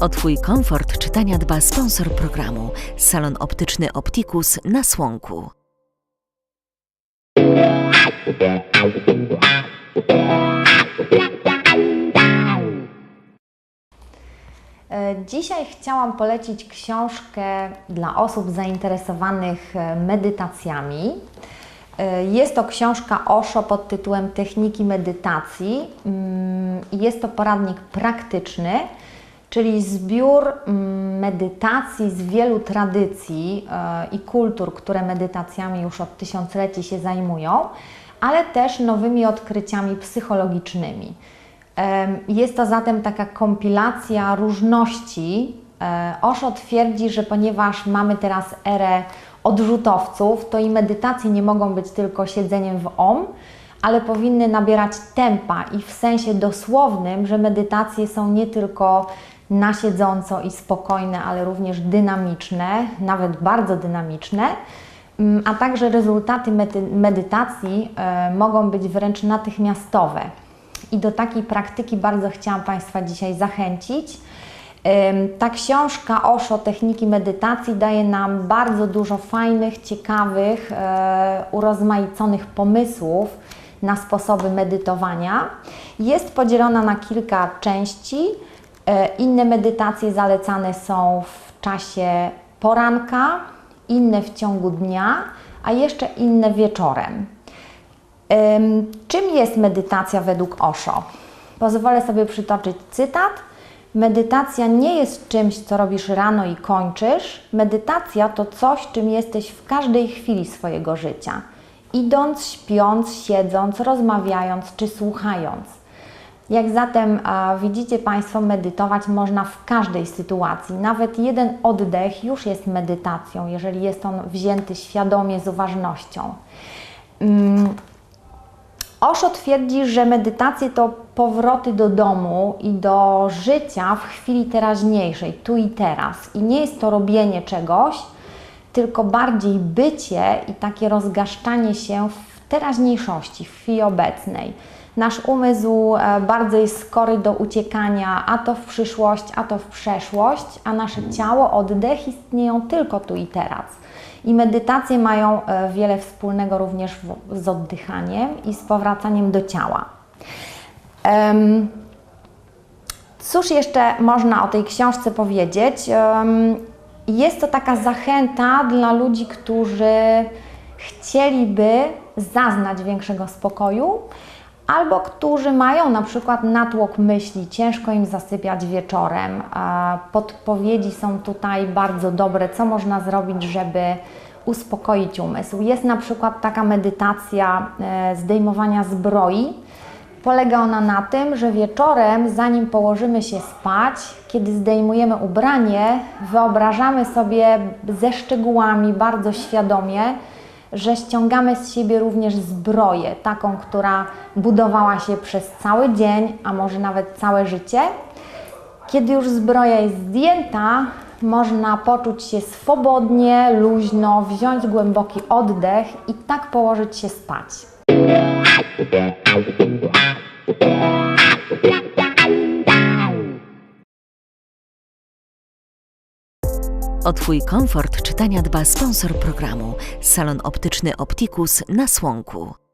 O Twój komfort czytania dba sponsor programu Salon Optyczny Optikus na Słonku. E, Dzisiaj chciałam polecić książkę dla osób zainteresowanych e, medytacjami. E, Jest to książka Osho pod tytułem Techniki medytacji. Mm, Jest to poradnik praktyczny, czyli zbiór mm, medytacji z wielu tradycji e, i kultur, które medytacjami już od tysiącleci się zajmują, ale też nowymi odkryciami psychologicznymi. Jest to zatem taka kompilacja różności. E, Osho twierdzi, że ponieważ mamy teraz erę odrzutowców, to i medytacje nie mogą być tylko siedzeniem w om, ale powinny nabierać tempa i w sensie dosłownym, że medytacje są nie tylko na siedząco i spokojne, ale również dynamiczne, nawet bardzo dynamiczne, Mm, a także rezultaty medytacji e, mogą być wręcz natychmiastowe. I do takiej praktyki bardzo chciałam Państwa dzisiaj zachęcić. Ta książka Osho Techniki Medytacji daje nam bardzo dużo fajnych, ciekawych, e, urozmaiconych pomysłów na sposoby medytowania. Jest podzielona na kilka części. E, Inne medytacje zalecane są w czasie poranka, inne w ciągu dnia, a jeszcze inne wieczorem. Ym, Czym jest medytacja według Osho? Pozwolę sobie przytoczyć cytat. Medytacja nie jest czymś, co robisz rano i kończysz. Medytacja to coś, czym jesteś w każdej chwili swojego życia. Idąc, śpiąc, siedząc, rozmawiając czy słuchając. Jak zatem widzicie Państwo, medytować można w każdej sytuacji. Nawet jeden oddech już jest medytacją, jeżeli jest on wzięty świadomie z uważnością. Mm, Osho twierdzi, że medytacje to powroty do domu i do życia w chwili teraźniejszej, tu i teraz. I nie jest to robienie czegoś, tylko bardziej bycie i takie rozgaszczanie się w teraźniejszości, w chwili obecnej. Nasz umysł e, bardzo jest skory do uciekania, a to w przyszłość, a to w przeszłość, a nasze ciało, oddech istnieją tylko tu i teraz. I medytacje mają e, wiele wspólnego również z oddychaniem i z powracaniem do ciała. Cóż jeszcze można o tej książce powiedzieć? Jest to taka zachęta dla ludzi, którzy chcieliby zaznać większego spokoju, albo którzy mają na przykład natłok myśli, ciężko im zasypiać wieczorem. Podpowiedzi są tutaj bardzo dobre, co można zrobić, żeby uspokoić umysł. Jest na przykład taka medytacja e, zdejmowania zbroi. Polega ona na tym, że wieczorem, zanim położymy się spać, kiedy zdejmujemy ubranie, wyobrażamy sobie ze szczegółami, bardzo świadomie, że ściągamy z siebie również zbroję, taką, która budowała się przez cały dzień, a może nawet całe życie. Kiedy już zbroja jest zdjęta, można poczuć się swobodnie, luźno, wziąć głęboki oddech i tak położyć się spać. O Twój komfort czytania dba sponsor programu Salon Optyczny Optikus na Słonku.